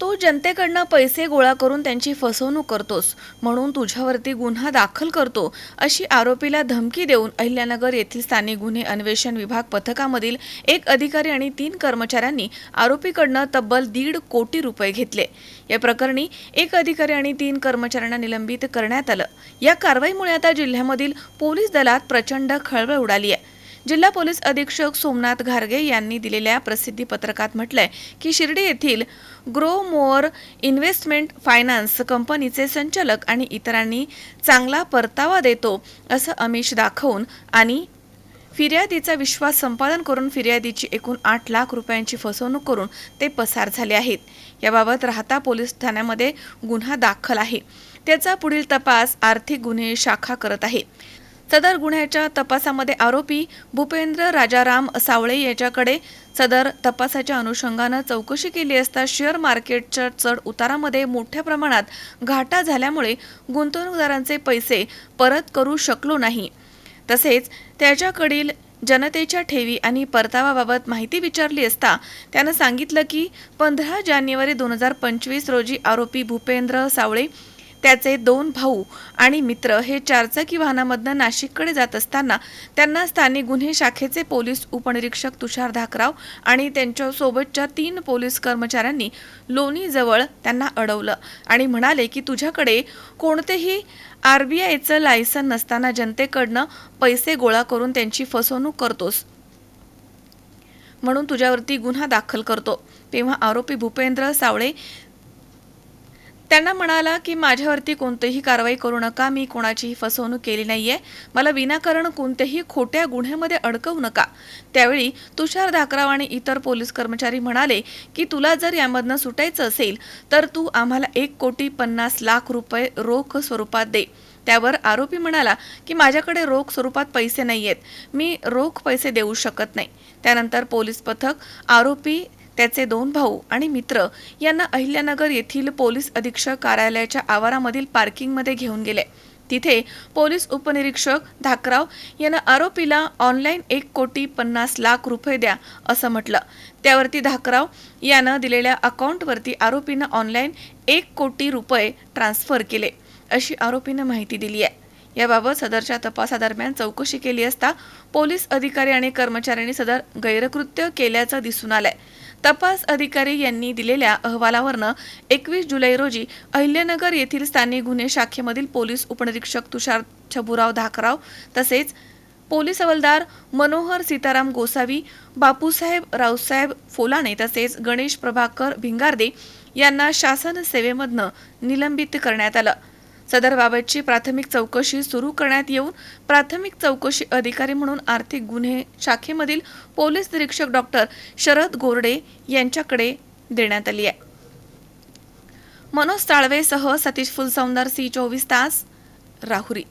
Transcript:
तो जनतेकडनं पैसे गोळा करून त्यांची फसवणूक करतोस म्हणून तुझ्यावरती गुन्हा दाखल करतो अशी आरोपीला धमकी देऊन अहिल्यानगर येथील स्थानिक गुन्हे अन्वेषण विभाग पथकामधील एक अधिकारी आणि तीन कर्मचाऱ्यांनी आरोपीकडनं तब्बल दीड कोटी रुपये घेतले. या प्रकरणी एक अधिकारी आणि तीन कर्मचाऱ्यांना निलंबित करण्यात आलं. या कारवाईमुळे आता जिल्ह्यामधील पोलीस दलात प्रचंड खळबळ उडाली आहे. जिल्हा पोलीस अधीक्षक सोमनाथ घारगे यांनी दिलेल्या प्रसिद्धी पत्रकात म्हटलंय की शिर्डी येथील ग्रो मोअर इन्व्हेस्टमेंट फायनान्स कंपनीचे संचालक आणि इतरांनी चांगला परतावा देतो असं अमिष दाखवून आणि फिर्यादीचा विश्वास संपादन करून फिर्यादीची एकूण आठ लाख रुपयांची फसवणूक करून ते पसार झाले आहेत. याबाबत राहता पोलीस ठाण्यामध्ये गुन्हा दाखल आहे. त्याचा पुढील तपास आर्थिक गुन्हे शाखा करत आहे. सदर गुन्ह्याच्या तपासामध्ये आरोपी भूपेंद्र राजाराम सावळे याच्याकडे सदर तपासाच्या अनुषंगानं चौकशी केली असता शेअर मार्केटच्या चढ उतारामध्ये मोठ्या प्रमाणात घाटा झाल्यामुळे गुंतवणूकदारांचे पैसे परत करू शकलो नाही. तसेच त्याच्याकडील जनतेच्या ठेवी आणि परतावाबाबत माहिती विचारली असता त्यानं सांगितलं की पंधरा जानेवारी दोन हजार पंचवीस रोजी आरोपी भूपेंद्र सावळे त्याचे दोन भाऊ आणि मित्र हे चारचाकी वाहनामधनं नाशिककडे जात असताना त्यांना स्थानिक गुन्हे शाखेचे पोलीस उपनिरीक्षक तुषार धाकराव आणि त्यांच्यासोबतच्या तीन पोलीस कर्मचाऱ्यांनी लोणीजवळ त्यांना अडवलं आणि म्हणाले की तुझ्याकडे कोणतेही आर बी आयचं लायसन नसताना जनतेकडनं पैसे गोळा करून त्यांची फसवणूक करतोस. म्हणून तुझ्यावरती गुन्हा दाखल करतो. तेव्हा आरोपी भूपेंद्र सावळे त्यांना म्हणाला की माझ्यावरती कोणतीही कारवाई करू नका मी कोणाचीही फसवणूक केली नाहीये. मला विनाकारण कोणत्याही खोट्या गुन्ह्यामध्ये अडकवू नका. त्यावेळी तुषार धाकराव आणि इतर पोलीस कर्मचारी म्हणाले की तुला जर यामधनं सुटायचं असेल तर तू आम्हाला एक कोटी पन्नास लाख रुपये रोख स्वरूपात दे. त्यावर आरोपी म्हणाला की माझ्याकडे रोख स्वरूपात पैसे नाही आहेत मी रोख पैसे देऊ शकत नाही. त्यानंतर पोलीस पथक आरोपी त्याचे दोन भाऊ आणि मित्र यांना अहिल्यानगर येथील पोलीस अधीक्षक कार्यालयाच्या आवारामधील पार्किंगमध्ये घेऊन गेले. तिथे पोलीस उपनिरीक्षक धाकराव यांना आरोपीला ऑनलाईन एक कोटी पन्नास लाख रुपये द्या असं म्हटलं. त्यावरती धाकराव यानं दिलेल्या अकाउंटवरती आरोपीनं ऑनलाईन एक कोटी रुपये ट्रान्स्फर केले अशी आरोपीनं माहिती दिली आहे. याबाबत सदरच्या तपासादरम्यान चौकशी केली असता पोलीस अधिकारी आणि कर्मचाऱ्यांनी सदर गैरकृत्य केल्याचं दिसून आलंय. तपास अधिकारी यांनी दिलेल्या अहवालावरनं एकवीस जुलै रोजी अहिल्यानगर येथील स्थानिक गुन्हे शाखेमधील पोलीस उपनिरीक्षक तुषार छबुराव धाकराव तसेच पोलीस हवालदार मनोहर सीताराम गोसावी बापूसाहेब रावसाहेब फोलाणे तसेच गणेश प्रभाकर भिंगारदे यांना शासन सेवेमधनं निलंबित करण्यात आलं. सदरबाबतची प्राथमिक चौकशी सुरू करण्यात येऊन प्राथमिक चौकशी अधिकारी म्हणून आर्थिक गुन्हे शाखेमधील पोलीस निरीक्षक डॉक्टर शरद गोरडे यांच्याकडे देण्यात आली आहे. मनोज ताळवेसह सतीश फुलसौंदर सी चोवीस तास राहुरी.